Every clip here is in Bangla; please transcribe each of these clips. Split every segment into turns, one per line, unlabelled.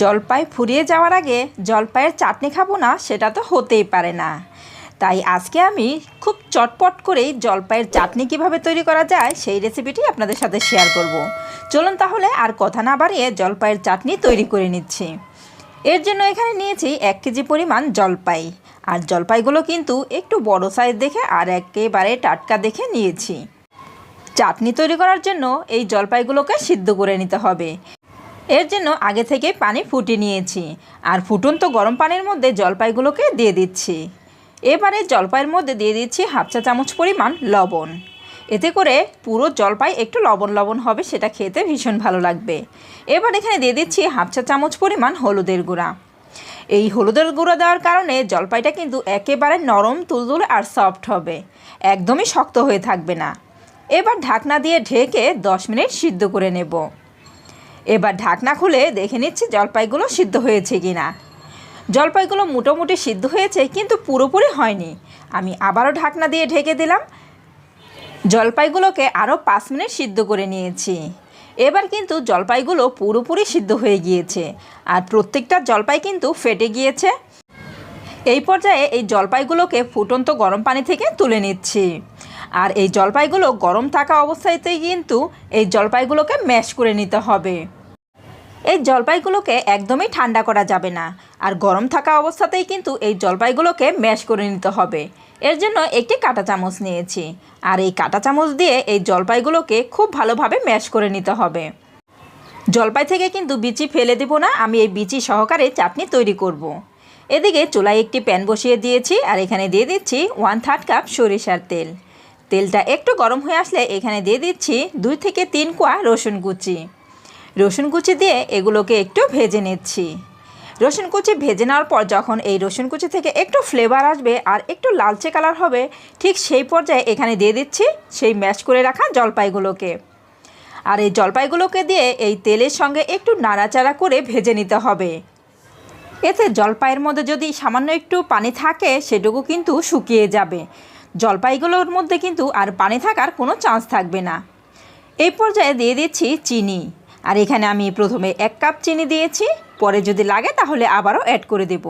জলপাই ফুরিয়ে যাওয়ার আগে জলপাইয়ের চাটনি খাব না, সেটা তো হতেই পারে না। তাই আজকে আমি খুব চটপট করেই জলপাইয়ের চাটনি কীভাবে তৈরি করা যায়, সেই রেসিপিটি আপনাদের সাথে শেয়ার করব। চলুন তাহলে আর কথা না বাড়িয়ে জলপাইয়ের চাটনি তৈরি করে নিচ্ছি। এর জন্য এখানে নিয়েছি এক কেজি পরিমাণ জলপাই। আর জলপাইগুলো কিন্তু একটু বড় সাইজ দেখে আর একেবারে টাটকা দেখে নিয়েছি। চাটনি তৈরি করার জন্য এই জলপাইগুলোকে সিদ্ধ করে নিতে হবে। এর জন্য আগে থেকে পানি ফুটিয়ে নিয়েছি। আর ফুটন্ত গরম পানির মধ্যে জলপাইগুলোকে দিয়ে দিচ্ছি। এবারে জলপাইয়ের মধ্যে দিয়ে দিচ্ছি হাফ চা চামচ পরিমাণ লবণ। এতে করে পুরো জলপাই একটু লবণ লবণ হবে, সেটা খেতে ভীষণ ভালো লাগবে। এবার এখানে দিয়ে দিচ্ছি হাফ চা চামচ পরিমাণ হলুদের গুঁড়া। এই হলুদের গুঁড়ো দেওয়ার কারণে জলপাইটা কিন্তু একেবারে নরম, তুলতুলে আর সফট হবে। একদমই শক্ত হয়ে থাকবে না। এবার ঢাকনা দিয়ে ঢেকে দশ মিনিট সিদ্ধ করে নেব। এবার ঢাকনা খুলে দেখে নিচ্ছি জলপাইগুলো সিদ্ধ হয়েছে কি না জলপাইগুলো মোটামুটি সিদ্ধ হয়েছে, কিন্তু পুরোপুরি হয়নি। আমি আবারও ঢাকনা দিয়ে ঢেকে দিলাম। জলপাইগুলোকে আরও পাঁচ মিনিট সিদ্ধ করে নিয়েছি। এবার কিন্তু জলপাইগুলো পুরোপুরি সিদ্ধ হয়ে গিয়েছে আর প্রত্যেকটা জলপাই কিন্তু ফেটে গিয়েছে। এই পর্যায়ে এই জলপাইগুলোকে ফুটন্ত গরম পানি থেকে তুলে নিচ্ছি। আর এই জলপাইগুলো গরম থাকা অবস্থাতেই কিন্তু এই জলপাইগুলোকে ম্যাশ করে নিতে হবে। এই জলপাইগুলোকে একদমই ঠান্ডা করা যাবে না। আর গরম থাকা অবস্থাতেই কিন্তু এই জলপাইগুলোকে ম্যাশ করে নিতে হবে। এর জন্য একটি কাঁটা চামচ নিয়েছি। আর এই কাঁটা চামচ দিয়ে এই জলপাইগুলোকে খুব ভালোভাবে ম্যাশ করে নিতে হবে। জলপাই থেকে কিন্তু বিচি ফেলে দেবো না, আমি এই বিচি সহকারে চাটনি তৈরি করব। এদিকে চুলায় একটি প্যান বসিয়ে দিয়েছি, আর এখানে দিয়ে দিচ্ছি ওয়ান থার্ড কাপ সরিষার তেল। তেলটা একটু গরম হয়ে আসলে এখানে দিয়ে দিচ্ছি দুই থেকে তিন কোয়া রসুন কুচি। রসুন কুচি দিয়ে এগুলোকে একটু ভেজে নিচ্ছি। রসুন কুচি ভেজে নেওয়ার পর যখন এই রসুন কুচি থেকে একটু ফ্লেভার আসবে আর একটু লালচে কালার হবে, ঠিক সেই পর্যায়ে এখানে দিয়ে দিচ্ছি সেই ম্যাশ করে রাখা জলপাইগুলোকে। আর এই জলপাইগুলোকে দিয়ে এই তেলের সঙ্গে একটু নাড়াচাড়া করে ভেজে নিতে হবে। এতে জলপাইয়ের মধ্যে যদি সামান্য একটু পানি থাকে, সেটুকু কিন্তু শুকিয়ে যাবে। জলপাইগুলোর মধ্যে কিন্তু আর পানি থাকার কোনো চান্স থাকবে না। এই পর্যায়ে দিয়ে দিচ্ছি চিনি। আর এখানে আমি প্রথমে এক কাপ চিনি দিয়েছি, পরে যদি লাগে তাহলে আবারও অ্যাড করে দেব।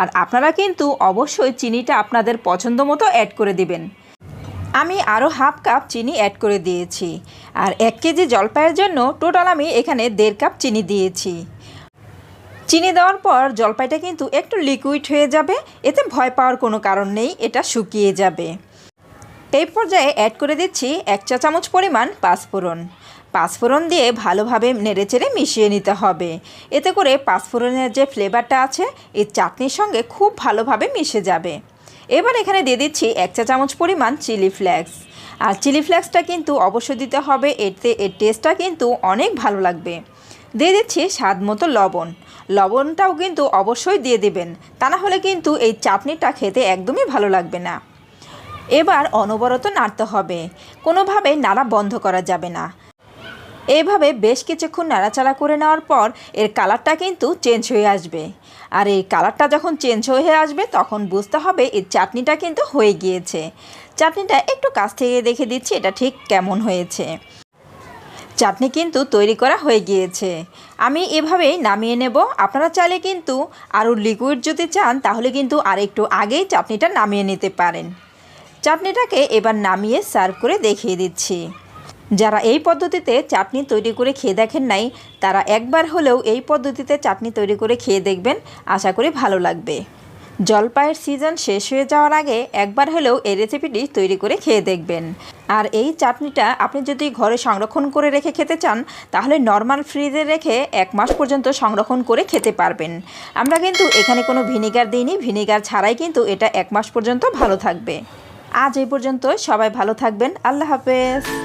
আর আপনারা কিন্তু অবশ্যই চিনিটা আপনাদের পছন্দ মতো অ্যাড করে দিবেন। আমি আরও হাফ কাপ চিনি অ্যাড করে দিয়েছি। আর এক কেজি জলপাইয়ের জন্য টোটাল আমি এখানে দেড় কাপ চিনি দিয়েছি। চিনি দেওয়ার পর জলপাইটা কিন্তু একটু লিকুইড হয়ে যাবে, এতে ভয় পাওয়ার কোনো কারণ নেই, এটা শুকিয়ে যাবে। এই পর্যায়ে অ্যাড করে দিচ্ছি এক চা চামচ পরিমাণ পাঁচফোড়ন। পাঁচফোড়ন দিয়ে ভালোভাবে নেড়েচেড়ে মিশিয়ে নিতে হবে। এতে করে পাঁচফোড়নের যে ফ্লেভারটা আছে, এই চাটনির সঙ্গে খুব ভালোভাবে মিশে যাবে। এবার এখানে দিয়ে দিচ্ছি এক চা চামচ পরিমাণ চিলি ফ্লেক্স। আর চিলি ফ্লেক্সটা কিন্তু অবশ্যই দিতে হবে, এতে এর টেস্টটা কিন্তু অনেক ভালো লাগবে। দিয়ে দিচ্ছি স্বাদ মতো লবণ। লবণটাও কিন্তু অবশ্যই দিয়ে দেবেন, তা না হলে কিন্তু এই চাটনিটা খেতে একদমই ভালো লাগবে না। এবার অনবরত নাড়তে হবে। কোনোভাবেই নাড়া বন্ধ করা যাবে না। এইভাবে বেশ কিছুক্ষণ নাড়াচাড়া করে নেওয়ার পর এর কালারটা কিন্তু চেঞ্জ হয়ে আসবে। আর এই কালারটা যখন চেঞ্জ হয়ে আসবে, তখন বুঝতে হবে এই চাটনিটা কিন্তু হয়ে গিয়েছে। চাটনিটা একটু কাছ থেকে দেখে দিচ্ছি এটা ঠিক কেমন হয়েছে। চাটনি কিন্তু তৈরি করা হয়ে গিয়েছে। আমি এভাবেই নামিয়ে নেব। আপনারা চাইলে কিন্তু আরও লিকুইড যদি চান, তাহলে কিন্তু আর একটু আগেই চাটনিটা নামিয়ে নিতে পারেন। চাটনিটাকে এবার নামিয়ে সার্ভ করে দেখিয়ে দিচ্ছি। যারা এই পদ্ধতিতে চাটনি তৈরি করে খেয়ে দেখেন নাই, তারা একবার হলেও এই পদ্ধতিতে চাটনি তৈরি করে খেয়ে দেখবেন। আশা করি ভালো লাগবে। জলপাইয়ের সিজন শেষ হয়ে যাওয়ার আগে একবার হলেও এই রেসিপিটি তৈরি করে খেয়ে দেখবেন। আর এই চাটনিটা আপনি যদি ঘরে সংরক্ষণ করে রেখে খেতে চান, তাহলে নর্মাল ফ্রিজে রেখে এক মাস পর্যন্ত সংরক্ষণ করে খেতে পারবেন। আমরা কিন্তু এখানে কোনো ভিনিগার দিইনি, ভিনিগার ছাড়াই কিন্তু এটা এক মাস পর্যন্ত ভালো থাকবে। আজ এই পর্যন্ত সবাই ভালো থাকবেন। আল্লাহ হাফেজ।